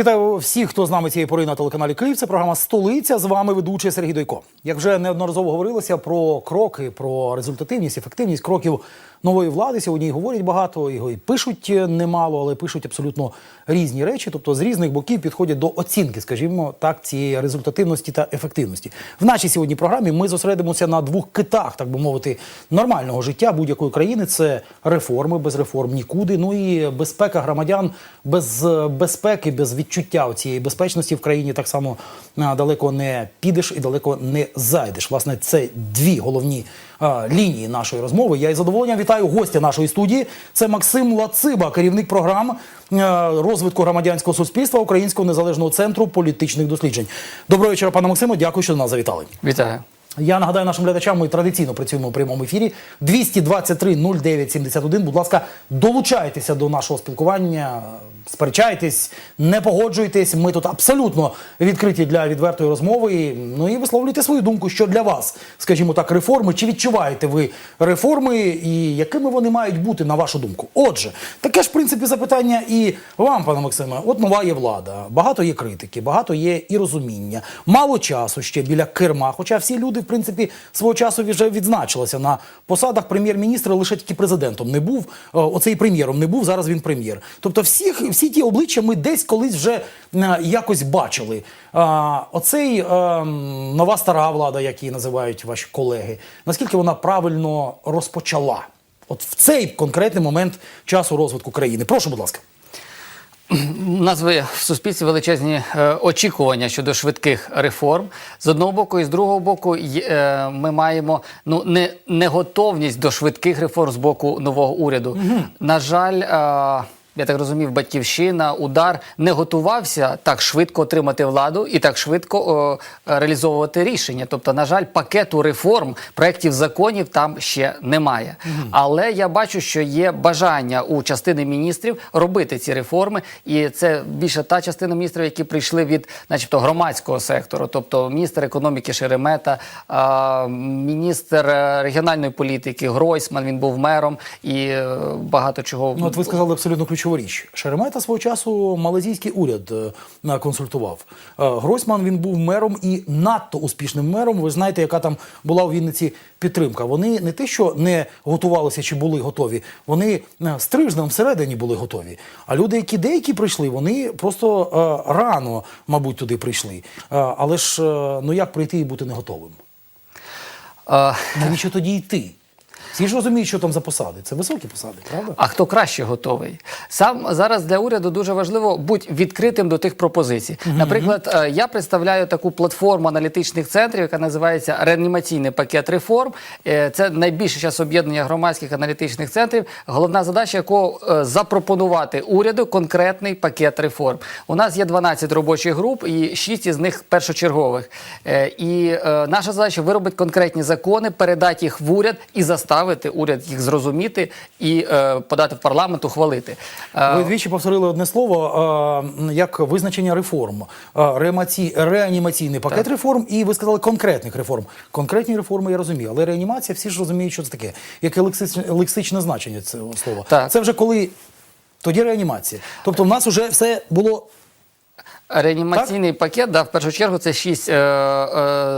Вітаю всіх, хто з нами цієї пори на телеканалі Київ. Це програма Столиця. З вами ведучий Сергій Дойко. Як вже неодноразово говорилося про кроки, про результативність, ефективність кроків нової влади. Сьогодні і говорять багато, його і пишуть немало, але пишуть абсолютно різні речі. Тобто з різних боків підходять до оцінки, скажімо так, цієї результативності та ефективності. В нашій сьогодні програмі ми зосередимося на двох китах, так би мовити, нормального життя будь-якої країни. Це реформи, без реформ нікуди. Ну і безпека громадян без е, безпеки, без відчуття цієї безпечності в країні так само далеко не підеш і далеко не зайдеш. Власне, це дві головні а, лінії нашої розмови. Я із задоволенням вітаю гостя нашої студії. Це Максим Лациба, керівник програм е, розвитку громадянського суспільства Українського незалежного центру політичних досліджень. Доброго вечора, пане Максимо. Дякую, що до нас завітали. Вітаю. Я нагадаю нашим глядачам, ми традиційно працюємо у прямому ефірі 223 09 71. Будь ласка, долучайтеся до нашого спілкування, сперечайтесь, не погоджуйтесь. Ми тут абсолютно відкриті для відвертої розмови. Ну і висловлюйте свою думку, що для вас, скажімо так, реформи. Чи відчуваєте ви реформи і якими вони мають бути, на вашу думку? Отже, таке ж в принципі запитання і вам, пане Максиме. От нова є влада, багато є критики, багато є і розуміння, мало часу ще біля керма. Хоча всі люди, в принципі, свого часу вже відзначилися на посадах прем'єр-міністра, лише тільки президентом не був. е, Оцей прем'єром не був. Зараз він прем'єр. Тобто, всіх всі ті обличчя ми десь колись вже е, якось бачили. Оцей е, нова стара влада, як її називають ваші колеги, наскільки вона правильно розпочала? От в цей конкретний момент часу розвитку країни. Прошу, будь ласка. У нас ви- в суспільстві величезні е, очікування щодо швидких реформ. З одного боку, і з другого боку, е, ми маємо ну не, не готовність до швидких реформ з боку нового уряду. На жаль. Я так розумів, батьківщина, удар не готувався так швидко отримати владу і так швидко о, реалізовувати рішення. Тобто, на жаль, пакету реформ, проєктів законів там ще немає. Але я бачу, що є бажання у частини міністрів робити ці реформи, і це більше та частина міністрів, які прийшли від, начебто, громадського сектору, тобто міністр економіки Шеремета, а, міністр е, регіональної політики Гройсман. Він був мером і е, багато чого Ну, от ви сказали абсолютно ключову річ. Шеремета свого часу малазійський уряд е, консультував. Е, Гройсман він був мером і надто успішним мером. Ви знаєте, яка там була у Вінниці підтримка. Вони не те, що не готувалися чи були готові, вони е, стрижнем всередині були готові. А люди, які деякі прийшли, вони просто е, рано, мабуть, туди прийшли. Е, але ж е, ну як прийти і бути не готовим? Е, Навіщо тоді йти? Всі ж розуміють, що там за посади. Це високі посади, правда? А хто краще готовий? Сам зараз для уряду дуже важливо бути відкритим до тих пропозицій. Наприклад, е, я представляю таку платформу аналітичних центрів, яка називається реанімаційний пакет реформ. Е, Це найбільше час об'єднання громадських аналітичних центрів. Головна задача якого е, запропонувати уряду конкретний пакет реформ. У нас є 12 робочих груп, і 6 із них першочергових. І наша задача виробити конкретні закони, передати їх в уряд і заставити уряд їх зрозуміти і е, подати в парламент, ухвалити. Е, Ви двічі повторили одне слово е, як визначення реформ. Е, реанімаційний пакет реформ, і ви сказали конкретних реформ. Конкретні реформи я розумію, але реанімація всі ж розуміють, що це таке. Яке лексичне, лексичне значення цього слова. Так. Це вже коли тоді реанімація. Тобто в нас вже все було Реанімаційний пакет, да, в першу чергу, це шість, е, е,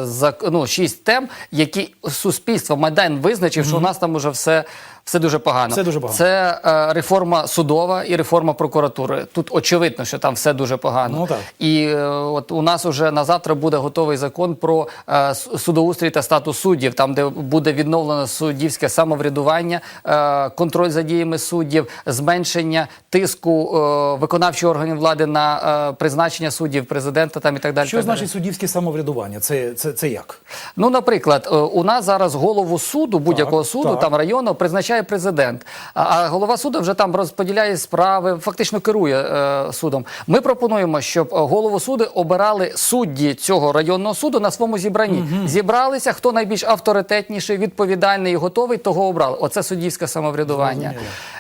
зак- ну, шість тем, які суспільство Майдан визначив, що у нас там уже все, все дуже погано. Все дуже погано. Це е, реформа судова і реформа прокуратури. Тут очевидно, що там все дуже погано. Ну, так. І е, от у нас уже на завтра буде готовий закон про е, судоустрій та статус суддів, там де буде відновлено суддівське самоврядування, е, контроль за діями суддів, зменшення тиску е, виконавчих органів влади на е, призначення суддів, президента там і так далі. що так далі. значить суддівське самоврядування? Це, це, це як? Ну, наприклад, е, у нас зараз голову суду, будь-якого суду, так. там району, призначає президент. А, голова суду вже там розподіляє справи, фактично керує е, судом. Ми пропонуємо, щоб е, голову суду обирали судді цього районного суду на своєму зібранні. Зібралися, хто найбільш авторитетніший, відповідальний і готовий, того обрали. Оце суддівське самоврядування.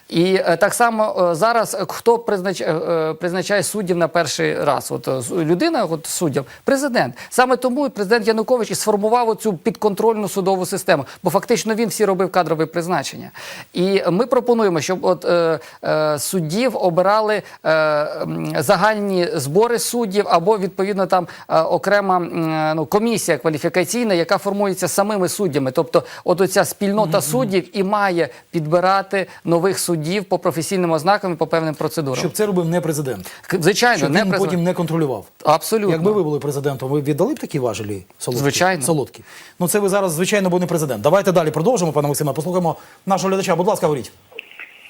І е, так само е, зараз е, хто призначає, е, призначає суддів на перший раз? От е, людина, от суддям, президент. Саме тому президент Янукович і сформував цю підконтрольну судову систему, бо фактично він всі робив кадрове призначення. І ми пропонуємо, щоб от е, е, суддів обирали е, загальні збори суддів або відповідно там е, окрема м, ну, комісія кваліфікаційна, яка формується самими суддями. Тобто, от оця спільнота суддів і має підбирати нових суддів по професійним ознакам і по певним процедурам. Щоб це робив не президент. Звичайно, Щоб не він президент. потім не контролював. Абсолютно. Якби ви були президентом, ви віддали б такі важелі солодкі? Звичайно. солодкі. Ну це ви зараз, звичайно, бо не президент. Давайте далі продовжимо, пане Максиме. Послухаємо нашого глядача. Будь ласка, говоріть.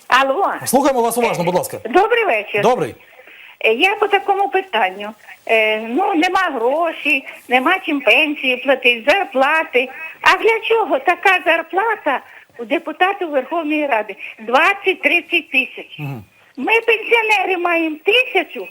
Алло, Слухаємо вас уважно, будь ласка. добрий вечір. Добрий. Е, Я по такому питанню. Е, ну, нема грошей, нема чим пенсії платити, зарплати. А для чого така зарплата у депутатів Верховної Ради? 20-30 тисяч. Ми пенсіонери маємо тисячу,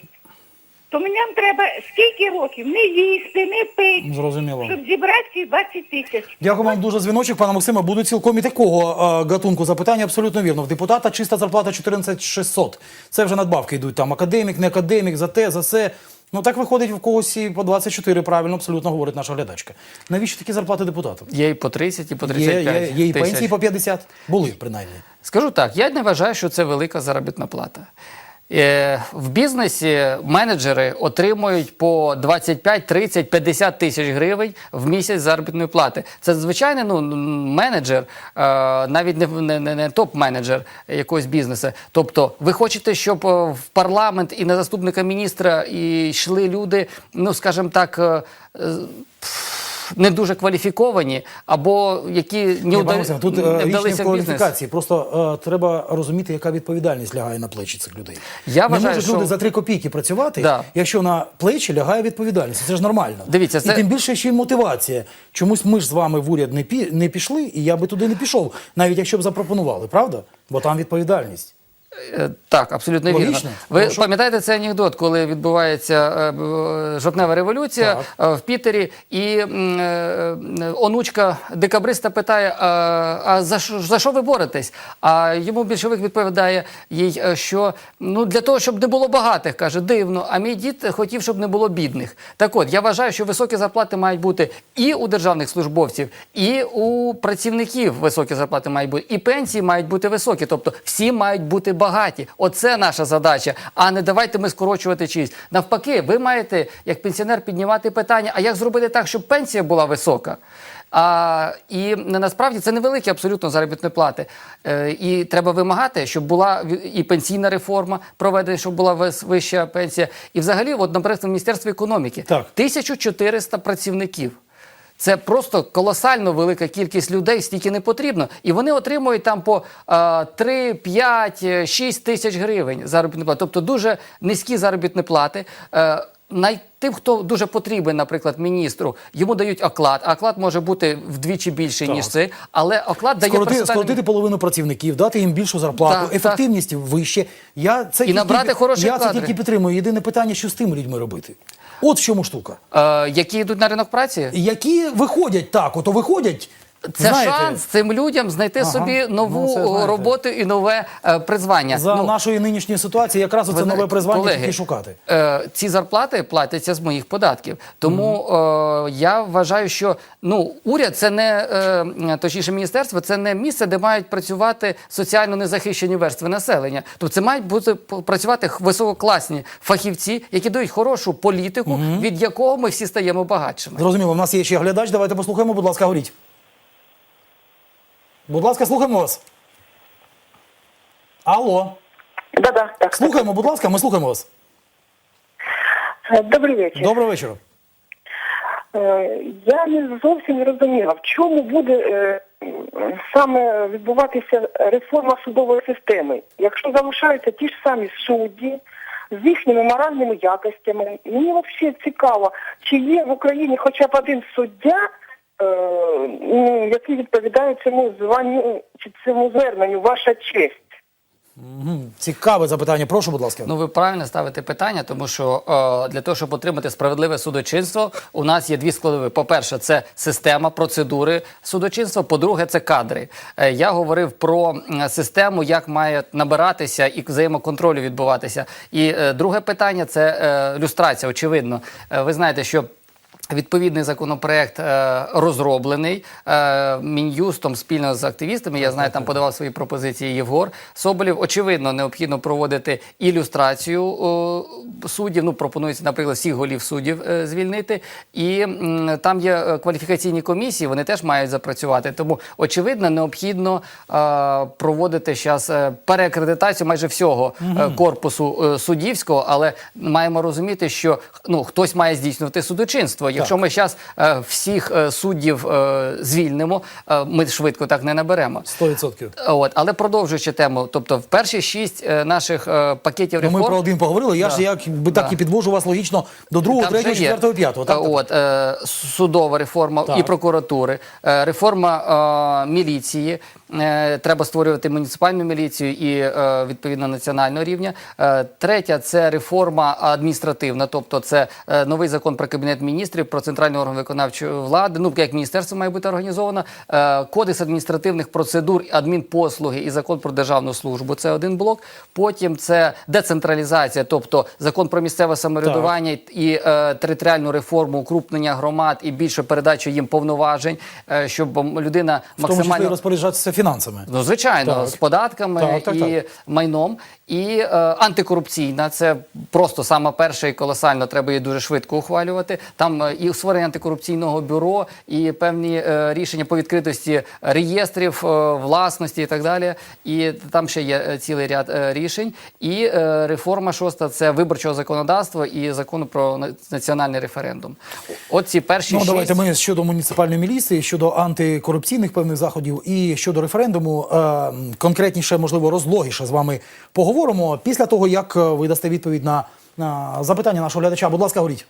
то мені треба скільки років не їсти, не пити, Зрозуміло. щоб зібрати ці 20 тисяч. Дякую вам дуже дзвіночок, пане Максиме. Будуть цілком і такого е, гатунку запитання. Абсолютно вірно. В депутата чиста зарплата 14 600. Це вже надбавки йдуть там. Академік, не академік, за те, за це. Ну так виходить в когось і по 24, правильно, абсолютно говорить наша глядачка. Навіщо такі зарплати депутатам? Є і по 30, і по Є, 35 є, є і тисяч. пенсії по 50. Були, принаймні. Скажу так, я не вважаю, що це велика заробітна плата. Е, В бізнесі менеджери отримують по 25, 30, 50 тисяч гривень в місяць заробітної плати. Це звичайний ну, менеджер, е, навіть не, не, не, не топ-менеджер якогось бізнесу. Тобто, ви хочете, щоб е, в парламент і на заступника міністра і йшли люди, ну скажімо так. Не дуже кваліфіковані, або які не, Ні, вда- тут е, не вдалися в в бізнес. кваліфікації. Просто е, треба розуміти, яка відповідальність лягає на плечі цих людей. Я не вважаю, можуть що- люди за три копійки працювати, Да. якщо на плечі лягає відповідальність. Це ж нормально. Дивіться, це- І тим більше ще й мотивація. Чомусь ми ж з вами в уряд не, пі... не пішли, і я би туди не пішов, навіть якщо б запропонували, правда? Бо там відповідальність. Е, Так, абсолютно Логічно. вірно. Ви Прошу. пам'ятаєте цей анекдот, коли відбувається е, жовтнева революція е, в Пітері, і е, е, онучка декабриста питає: а, за що за що ви боретесь? А йому більшовик відповідає їй, е, що ну для того, щоб не було багатих, каже, дивно. А мій дід хотів, щоб не було бідних. Так от я вважаю, що високі зарплати мають бути і у державних службовців, і у працівників високі зарплати мають бути, і пенсії мають бути високі. Тобто всі мають бути багаті. Оце наша задача. А не давайте ми скорочувати чиїсь. Навпаки, ви маєте як пенсіонер піднімати питання, а як зробити так, щоб пенсія була висока. А, і насправді це невеликі абсолютно заробітні плати. Е, і треба вимагати, щоб була і пенсійна реформа проведена, щоб була вища пенсія. І взагалі, от, наприклад, в Міністерстві економіки Так. 1400 працівників. Це просто колосально велика кількість людей, стільки не потрібно. І вони отримують там по е, 3, 5, е, 6 тисяч гривень заробітної плати. Тобто дуже низькі заробітні плати. Е, най- Тим, хто дуже потрібен, наприклад, міністру, йому дають оклад. А оклад може бути вдвічі більший, ніж це, але оклад дає Скороти, персональний- скоротити половину працівників, дати їм більшу зарплату, Так, ефективність вище. Я це І набрати хороші я це тільки підтримую. Єдине питання, що з тими людьми робити. От в чому штука. Е, які йдуть на ринок праці. Які виходять так, ото виходять. Це знаєте, шанс цим людям знайти Ага, собі нову ну, роботу і нове е, призвання. За Ну, нашої нинішньої ситуації якраз оце нове призвання колеги, тільки шукати. Е, ці зарплати платяться з моїх податків. Тому е, я вважаю, що ну уряд це не е, точніше міністерство, це не місце, де мають працювати соціально незахищені верстви населення. Тобто це мають бути працювати висококласні фахівці, які дають хорошу політику, від якого ми всі стаємо багатшими. Зрозуміло, в нас є ще глядач. Давайте послухаємо, будь ласка, говоріть. Будь ласка, слухаємо вас. Алло. Да-да, так. Слухаємо, будь ласка, ми слухаємо вас. Е, Добрий вечір. Доброго вечора. Е, Я не зовсім не розуміла, в чому буде е, саме відбуватися реформа судової системи. Якщо залишаються ті ж самі судді з їхніми моральними якостями, мені взагалі цікаво, чи є в Україні хоча б один суддя, ну, який відповідає цьому званню чи цьому зверненню, ваша честь. Цікаве запитання. Прошу, будь ласка. Ну, ви правильно ставите питання, тому що е, для того, щоб отримати справедливе судочинство, у нас є дві складові. По-перше, це система, процедури судочинства. По-друге, це кадри. Е, я говорив про систему, як має набиратися і взаємоконтролю відбуватися. І е, друге питання це е, люстрація. Очевидно, Е, ви знаєте, що. Відповідний законопроект е, розроблений е, мін'юстом спільно з активістами. Я знаю, там подавав свої пропозиції Євгор Соболєв. Очевидно, необхідно проводити ілюстрацію е, суддів. Ну пропонується, наприклад, всіх голів суддів е, звільнити. І м, там є е, кваліфікаційні комісії. Вони теж мають запрацювати. Тому очевидно, необхідно е, проводити зараз переакредитацію майже всього е, корпусу е, суддівського, але маємо розуміти, що ну хтось має здійснювати судочинство. Якщо ми зараз всіх е, суддів е, звільнимо, е, ми швидко так не наберемо. 100%. От, але продовжуючи тему, тобто в перші шість е, наших е, пакетів Ну, реформ ми про один поговорили. Я ж Да. якби так Да. і підвожу вас логічно до другого, там третього, вже є. четвертого, п'ятого. Так, Е, так. От, е, судова реформа Так. і прокуратури, е, реформа е, міліції. Е, треба створювати муніципальну міліцію і е, відповідно національного рівня. Е, третя це реформа адміністративна, тобто це е, новий закон про кабінет міністрів, про центральний орган виконавчої влади. Ну як міністерство має бути організовано, е, кодекс адміністративних процедур, адмінпослуги і закон про державну службу. Це один блок. Потім це децентралізація, тобто закон про місцеве самоврядування і е, територіальну реформу, укрупнення громад і більше передачу їм повноважень, е, щоб людина В тому числі розпоряджатися фінансами. Ну, звичайно, Так. з податками Так, так, і так. майном. І е, антикорупційна це просто сама перша і колосально треба її дуже швидко ухвалювати. Там е, і створення антикорупційного бюро, і певні е, рішення по відкритості реєстрів е, власності і так далі. І там ще є е, цілий ряд е, рішень. І е, реформа шоста це виборчого законодавства і закону про національний референдум. От ці перші Ну, шість. давайте ми щодо муніципальної міліції, щодо антикорупційних певних заходів і щодо референдуму, е, конкретніше, можливо, розлогіше з вами поговоримо після того, як е, ви дасте відповідь на, на запитання нашого глядача. Будь ласка, говоріть.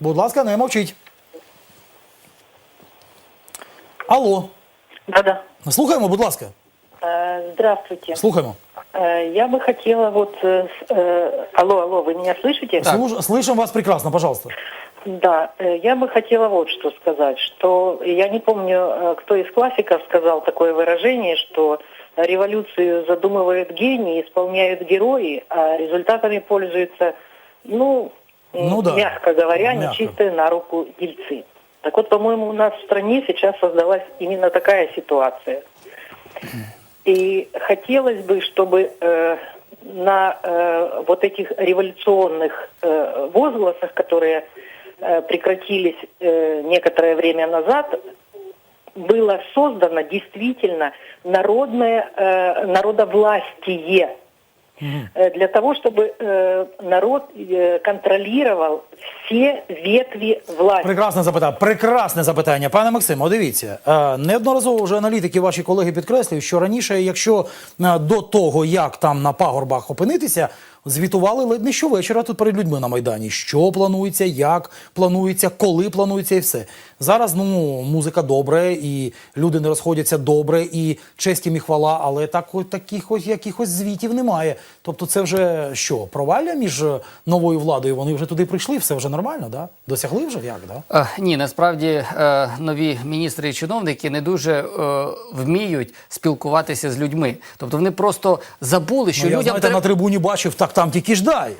Будь ласка, не мовчіть. Алло, Да-да. слухаємо, будь ласка. Э, Здравствуйте. Слухаємо. Э, Я бы хотела вот... э, с- э, Алло, алло, вы меня слышите? Слуш- Слышим вас прекрасно, пожалуйста. Да, э, я бы хотела вот что сказать, что я не помню, э, кто из классиков сказал такое выражение, что революцию задумывают гении, исполняют герои, а результатами пользуются, ну, Ну да. мягко говоря, Мягко. нечистые на руку дельцы. Так вот, по-моему, у нас в стране сейчас создалась именно такая ситуация. И хотелось бы, чтобы э, на э, вот этих революционных э, возгласах, которые э, прекратились э, некоторое время назад, было создано действительно народное э, народовластие э, для того, чтобы э, народ э, контролировал все ветви власти. Прекрасне запитання. Прекрасне запитання. Пане Максимо, дивіться, е, неодноразово вже аналітики, ваші колеги підкреслюють, що раніше, якщо е, до того, як там на пагорбах опинитися, звітували ледь не щовечора тут перед людьми на Майдані. Що планується, як планується, коли планується і все. Зараз ну музика добре, і люди не розходяться добре, і честь їм і хвала, але так, таких ось якихось звітів немає. Тобто, це вже що, провалля між е, новою владою? Вони вже туди прийшли, все вже нормально, да? Досягли вже як, да? Е, Ні, насправді е, нові міністри і чиновники не дуже е, вміють спілкуватися з людьми. Тобто вони просто забули, що Ну, я знаєте, треба... на трибуні бачив, так там тільки ж дай.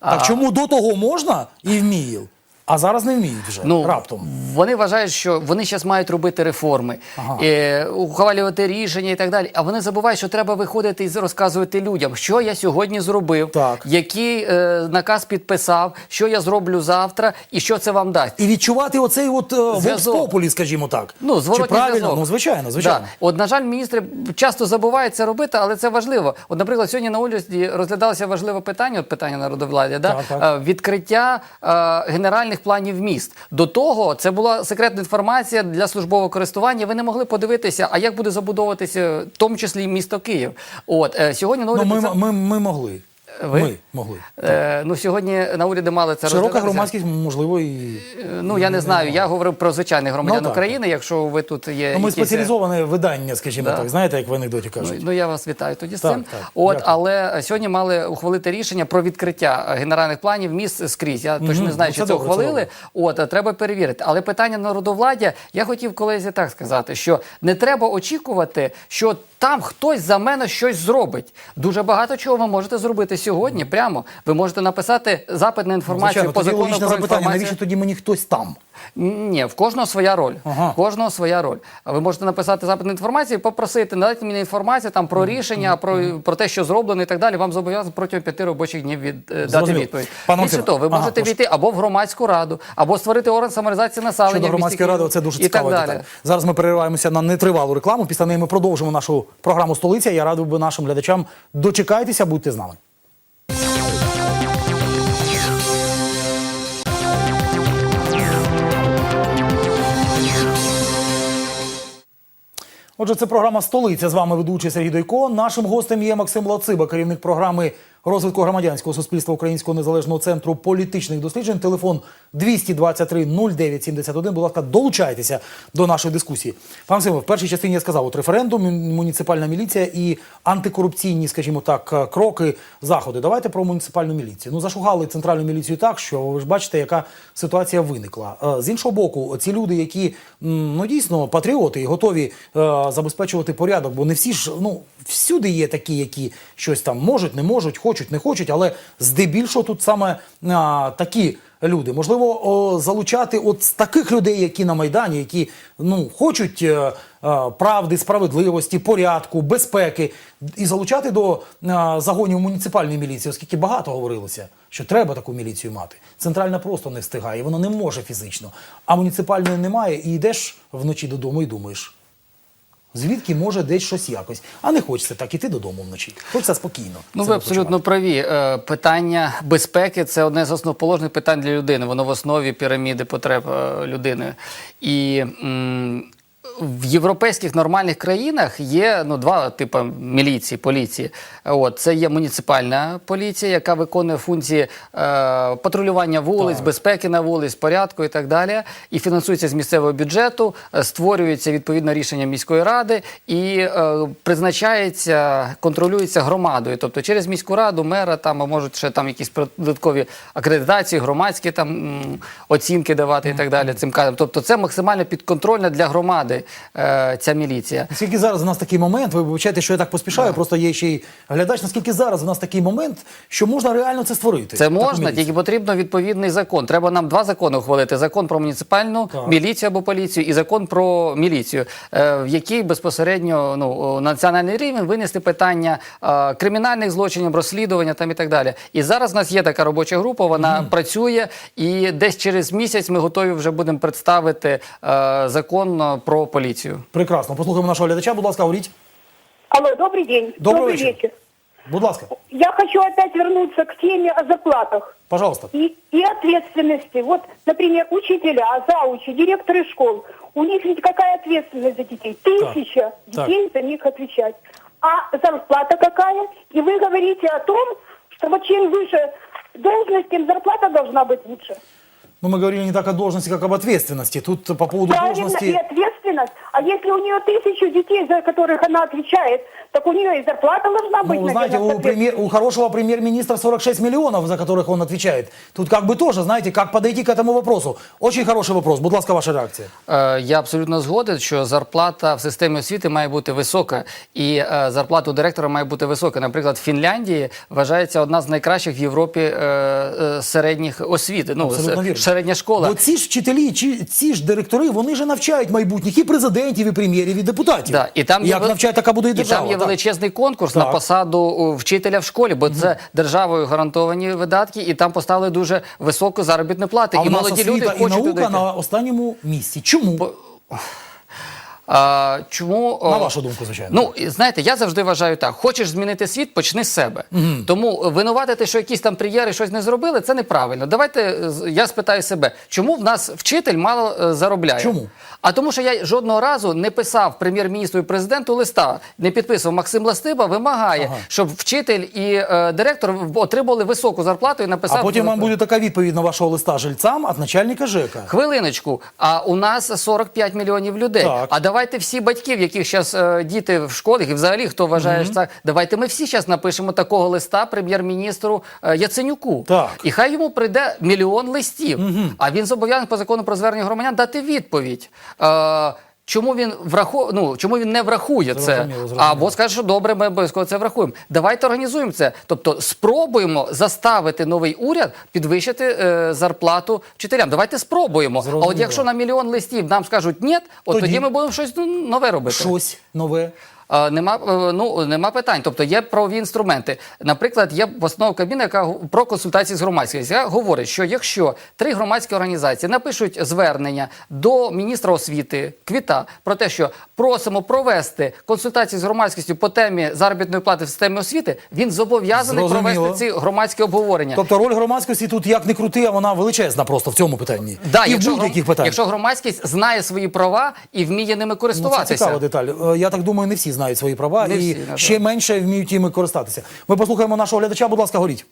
Так А. чому до того можна і вміє, а зараз не вміють вже Ну, раптом. Вони вважають, що вони зараз мають робити реформи, Ага. е, ухвалювати рішення і так далі. А вони забувають, що треба виходити і розказувати людям, що я сьогодні зробив, Так. який е, наказ підписав, що я зроблю завтра і що це вам дасть. І відчувати оцей от е, популі, скажімо так. Ну, Чи правильно? Ну, звичайно, звичайно. Да. От, на жаль, міністри часто забувають це робити, але це важливо. От, наприклад, сьогодні на уряді розглядалося важливе питання, от питання народовладдя, да? Так, так. Е, відкриття е, генеральних планів міст. До того це була секретна інформація для службового користування. Ви не могли подивитися, а як буде забудовуватися, в тому числі і місто Київ. От е, сьогодні на Ну, ми, це- ми, ми могли. Ви? Ми могли. е, ну сьогодні на уряді мали це Широка громадськість, можливо, і. Е, Ну я не знаю. Я говорив про звичайних громадян Ну. України. Якщо ви тут є Ну, ми якісь, е, спеціалізоване видання, скажімо Да. так, знаєте, як в анекдоті Ну, кажуть. ну я вас вітаю тоді з Так, цим. так, От, дякую. але сьогодні мали ухвалити рішення про відкриття е, генеральних планів міст скрізь. Я точно не знаю, Ну, чи це це добре, це ухвалили. добре. От, треба перевірити. Але питання народовладдя, я хотів колезі так сказати, що не треба очікувати, що там хтось за мене щось зробить. Дуже багато чого ви можете зробити сьогодні прямо ви можете написати запит на інформацію Звичайно, по закону про запитання, інформацію. навіщо тоді мені хтось там? Ні, в кожного своя роль. Ага. В кожного своя роль. А ви можете написати запит на інформацію, попросити, надайте мені інформацію там про рішення, про, про те, що зроблено і так далі. Вам зобов'язано протягом п'яти робочих днів від, е, дати відповідь. Більше того, ви ага, можете прошу. війти або в громадську раду, або створити орган самореалізації населення. Щодо громадської ради, це дуже деталь. Зараз ми перериваємося на нетривалу рекламу. Після неї ми продовжимо нашу програму Столиця. Я радив би нашим глядачам дочекайтеся, будьте з нами. Отже, це програма Столиця. З вами ведучий Сергій Дойко. Нашим гостем є Максим Лациба, керівник програми розвитку громадянського суспільства Українського незалежного центру політичних досліджень. Телефон 223 0971. Будь ласка, долучайтеся до нашої дискусії. Пане Максиме, в першій частині я сказав, от референдум, муніципальна міліція і антикорупційні, скажімо так, е, кроки, заходи. Давайте про муніципальну міліцію. Ну, зашугали центральну міліцію так, що ви ж бачите, яка ситуація виникла. Е, З іншого боку, ці люди, які ну дійсно патріоти і готові е, забезпечувати порядок, бо не всі ж ну всюди є такі, які щось там можуть, не можуть, хочуть, не хочуть, але здебільшого тут саме а, такі. Люди можливо о, залучати от таких людей, які на майдані, які ну хочуть е, е, правди, справедливості, порядку, безпеки, і залучати до е, загонів муніципальної міліції, оскільки багато говорилося, що треба таку міліцію мати. Центральна просто не встигає, вона не може фізично. А муніципальної немає, і йдеш вночі додому і думаєш. Звідки може десь щось якось, а не хочеться так іти додому вночі. Хочеться спокійно. Ну, ви абсолютно праві. Е, Питання безпеки це одне з основоположних питань для людини. Воно в основі піраміди потреб е, людини. І м, в європейських нормальних країнах є ну, два типи міліції, поліції. От, це є муніципальна поліція, яка виконує функції е, патрулювання вулиць, Так. безпеки на вулиць, порядку і так далі. І фінансується з місцевого бюджету, е, створюється відповідне рішення міської ради і е, призначається, контролюється громадою. Тобто через міську раду, мера там а можуть ще там якісь додаткові акредитації, громадські там оцінки давати і так далі. Цим кадрам. Тобто це максимально підконтрольна для громади е, ця міліція. Наскільки зараз у нас такий момент, ви вибачайте, що я так поспішаю, просто є ще й глядач. Наскільки зараз у нас такий момент, що можна реально це створити? Це можна, міліцію? тільки потрібно відповідний закон. Треба нам два закони ухвалити: закон про муніципальну Так. міліцію або поліцію і закон про міліцію, е, в який безпосередньо ну на національний рівень винести питання е, кримінальних злочинів, розслідування там і так далі. І зараз в нас є така робоча група, вона працює, і десь через місяць ми готові вже будемо представити е, закон е, про поліцію. Прекрасно. Послухаємо нашого глядача. Будь ласка, говоріть. Алло, добрый день. Добрый Добрый вечер. вечер. Будь ласка, Я хочу опять вернуться к теме о зарплатах пожалуйста. и, и ответственности. Вот, например, учителя, заучи, директоры школ. У них ведь какая ответственность за детей? Тысяча Так. детей за них отвечать. А зарплата какая? И вы говорите о том, что вот чем выше должность, тем зарплата должна быть лучше. Ну, мы говорили не так о должности, как об ответственности. Тут по поводу Правильно, и должности... ответственность. А если у нее тысячу детей, за которых она отвечает, так у нее и зарплата должна быть, Ну, вы знаете, наверное, у, премьер, у хорошего премьер-министра 46 миллионов, за которых он отвечает. Тут как бы тоже, знаете, как подойти к этому вопросу. Очень хороший вопрос. Будь ласка, ваша реакція. Е, Я абсолютно згоден, що зарплата в системі освіти має бути висока, і е, зарплата у директора має бути висока. Наприклад, в Фінляндії вважається одна з найкращих в Європі е, е, середніх освіт. Ну, Абсолютно с- вірно. середня школа. Бо ці ж вчителі, ці, ці ж директори, вони ж навчають майбутніх і президентів, і прем'єрів, і депутатів. Да, і там є Як вел- навчають, така буде і і держава. там є так. величезний конкурс на посаду вчителя в школі, бо це державою гарантовані видатки, і там поставили дуже високу заробітну плату. А і молоді освіта люди і хочуть наука туди. на останньому місці. Чому? А, чому На вашу думку, звичайно. Ну знаєте, я завжди вважаю так: хочеш змінити світ, почни з себе. Тому винуватити, що якісь там прем'єри щось не зробили, це неправильно. Давайте е, я спитаю себе, чому в нас вчитель мало е, заробляє? Чому? А тому, що я жодного разу не писав прем'єр-міністру і президенту листа, не підписував Максим Ластиба, вимагає, Ага. щоб вчитель і е, директор отримали високу зарплату і написав. А потім вам буде така відповідь на вашого листа жильцям від начальника ЖЕКа. Хвилиночку, а у нас 45 мільйонів людей. Так. А давайте всі батьків, яких зараз е, діти в школах, і взагалі хто вважає, що так, давайте ми всі зараз напишемо такого листа прем'єр-міністру е, Яценюку. Так. І хай йому прийде мільйон листів. А він зобов'язаний по закону про звернення громадян дати відповідь. Е, Чому він враху... ну, чому він не врахує це? Зрозуміло, зрозуміло. Або скаже, що добре, ми обов'язково це врахуємо. Давайте організуємо це. Тобто спробуємо заставити новий уряд підвищити е, зарплату вчителям. Давайте спробуємо. А от якщо на мільйон листів нам скажуть ні, от тоді, Тоді- ми будемо щось ну, нове робити. Щось нове. Е, Нема, е, ну, нема питань. Тобто є правові інструменти. Наприклад, є постанова Кабміну, яка про консультації з громадськістю. Яка говорить, що якщо три громадські організації напишуть звернення до міністра освіти Квіта про те, що просимо провести консультації з громадськістю по темі заробітної плати в системі освіти, він зобов'язаний провести ці громадські обговорення. Тобто роль громадськості тут як не крути, а вона величезна просто в цьому питанні. Да, і в якщо, будь-яких гром- питаннях. якщо громадськість знає свої права і вміє ними Ну, це користуватися. цікава деталь. Е, Я так думаю, не всі знають свої права Не і всі, ще менше вміють іми користатися. Ми послухаємо нашого глядача, будь ласка, горіть.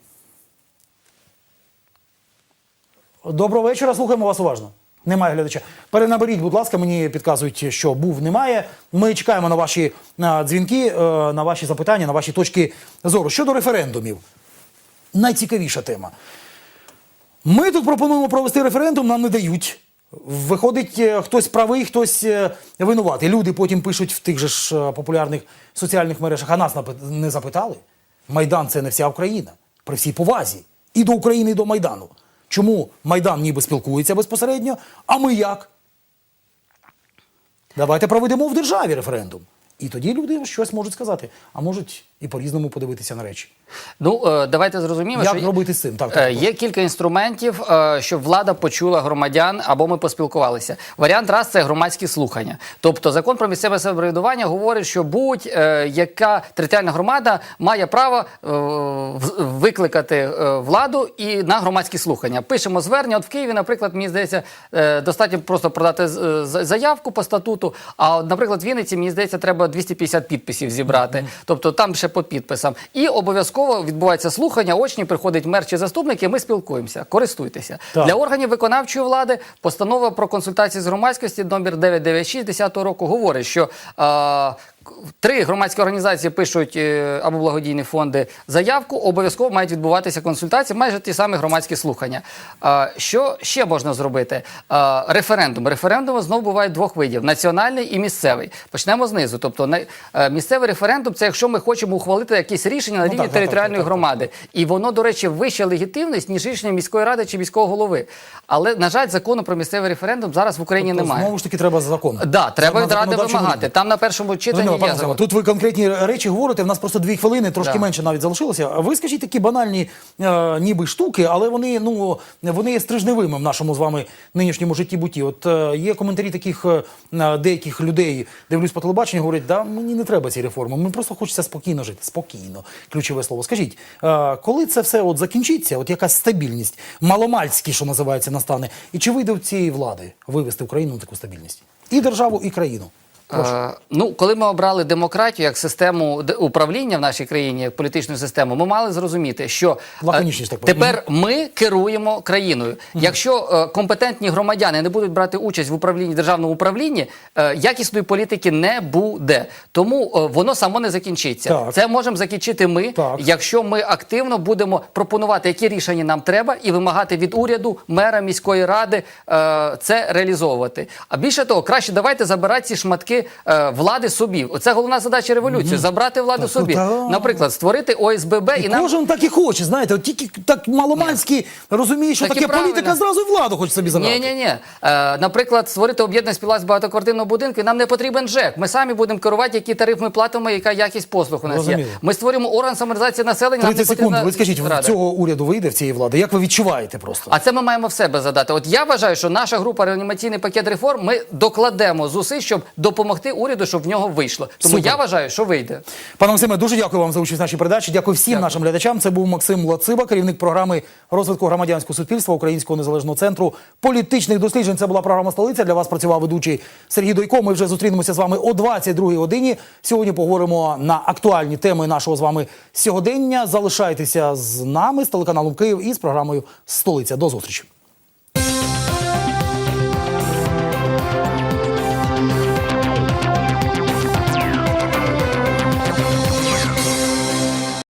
Доброго вечора, слухаємо вас уважно. Немає глядача. Перенаберіть, будь ласка, мені підказують, що був, немає. Ми чекаємо на ваші на дзвінки, е, на ваші запитання, на ваші точки зору. Щодо референдумів, найцікавіша тема. Ми тут пропонуємо провести референдум, нам не дають. Виходить, е, хтось правий, хтось е, винуватий. Люди потім пишуть в тих же ж е, популярних соціальних мережах, а нас не запитали. Майдан це не вся Україна. При всій повазі. І до України, і до Майдану. Чому Майдан ніби спілкується безпосередньо, а ми як? Давайте проведемо в державі референдум. І тоді люди щось можуть сказати, а можуть і по-різному подивитися на речі. Ну е, давайте зрозуміємо, Як що робити з цим? Так, Е, так. Є кілька інструментів, е, щоб влада почула громадян або ми поспілкувалися. Варіант раз це громадські слухання. Тобто закон про місцеве самоврядування говорить, що будь-яка територіальна громада має право е, викликати е, владу і на громадські слухання. Пишемо звернення. От в Києві, наприклад, мені здається, е, достатньо просто продати заявку по статуту. А, наприклад, в Вінниці, мені здається, треба 250 підписів зібрати. Тобто там ще по підписам. І обов'язково відбувається слухання, очні, приходить мер чи заступник, і ми спілкуємося. Користуйтеся. Так. Для органів виконавчої влади постанова про консультації з громадськості номер 996 10 року говорить, що е, три громадські організації пишуть е, або благодійні фонди заявку, обов'язково мають відбуватися консультації, майже ті самі громадські слухання. Що ще можна зробити? Референдум. Референдуми знову бувають двох видів: національний і місцевий. Почнемо знизу. Тобто, е, місцевий референдум це якщо ми хочемо ухвалити якісь рішення на Ну, рівні так, так, територіальної так, так, так, громади. І воно, до речі, вища легітимність, ніж рішення міської ради чи міського голови. Але, на жаль, закону про місцевий референдум зараз в Україні Тобто, немає. Знову ж таки, треба закон. Да, треба від ради вимагати. Там на першому читанні Зрозуміло, є пане. Максиме, тут ви конкретні речі говорите. В нас просто дві хвилини, трошки Да. менше навіть залишилося. Ви скажіть такі банальні е, ніби штуки, але вони ну вони є стрижневими в нашому з вами нинішньому житті буті. От е, є коментарі таких е, е, деяких людей, дивлюсь по телебаченню, говорять, да мені не треба ці реформи. Мені просто хочеться спокійно жити. Спокійно, ключове слово. Скажіть, е, коли це все от закінчиться, от якась стабільність, маломальський, що називається, настане, і чи вийде в цієї влади вивести Україну на таку стабільність? І державу, і країну. Е, ну, коли ми обрали демократію як систему управління в нашій країні, як політичну систему, ми мали зрозуміти, що е, Лаконічність так тепер ми керуємо країною. Якщо е, компетентні громадяни не будуть брати участь в управлінні державному управлінні, е, якісної політики не буде. Тому е, воно само не закінчиться. Так. Це можемо закінчити ми, Так. якщо ми активно будемо пропонувати, які рішення нам треба, і вимагати від уряду, мера міської ради е, це реалізовувати. А більше того, краще давайте забирати ці шматки е, влади собі. Оце головна задача революції забрати владу Так, собі. так. Наприклад, створити ОСББ і, І нам. кожен так і хоче, знаєте, от тільки так маломальськи розуміє, що Так і таке правильно. політика, зразу і владу хоче собі забрати. Ні, ні, ні. Е, наприклад, створити об'єднаний співвласть багатоквартирного будинку. і Нам не потрібен ЖЕК. Ми самі будемо керувати, які тариф ми платимо, яка якість послуг у нас є. Ми створюємо орган самореалізації населення. нам 30 секунд. потрібна Ви скажіть, в рада. цього уряду вийде в цієї влади? Як ви відчуваєте просто? А це ми маємо в себе задати. От я вважаю, що наша група реанімаційний пакет реформ ми докладемо зусиль, щоб допомогти уряду, щоб в нього вийшло. Тому Супер. я вважаю, що вийде. Пане Максиме, дуже дякую вам за участь в нашій передачі. Дякую всім нашим глядачам. Це був Максим Лациба, керівник програми розвитку громадянського суспільства Українського незалежного центру політичних досліджень. Це була програма Столиця. Для вас працював ведучий Сергій Дойко. Ми вже зустрінемося з вами о 22-й годині. Сьогодні поговоримо на актуальні теми нашого з вами сьогодення. Залишайтеся з нами з телеканалом Київ і з програмою Столиця. До зустрічі.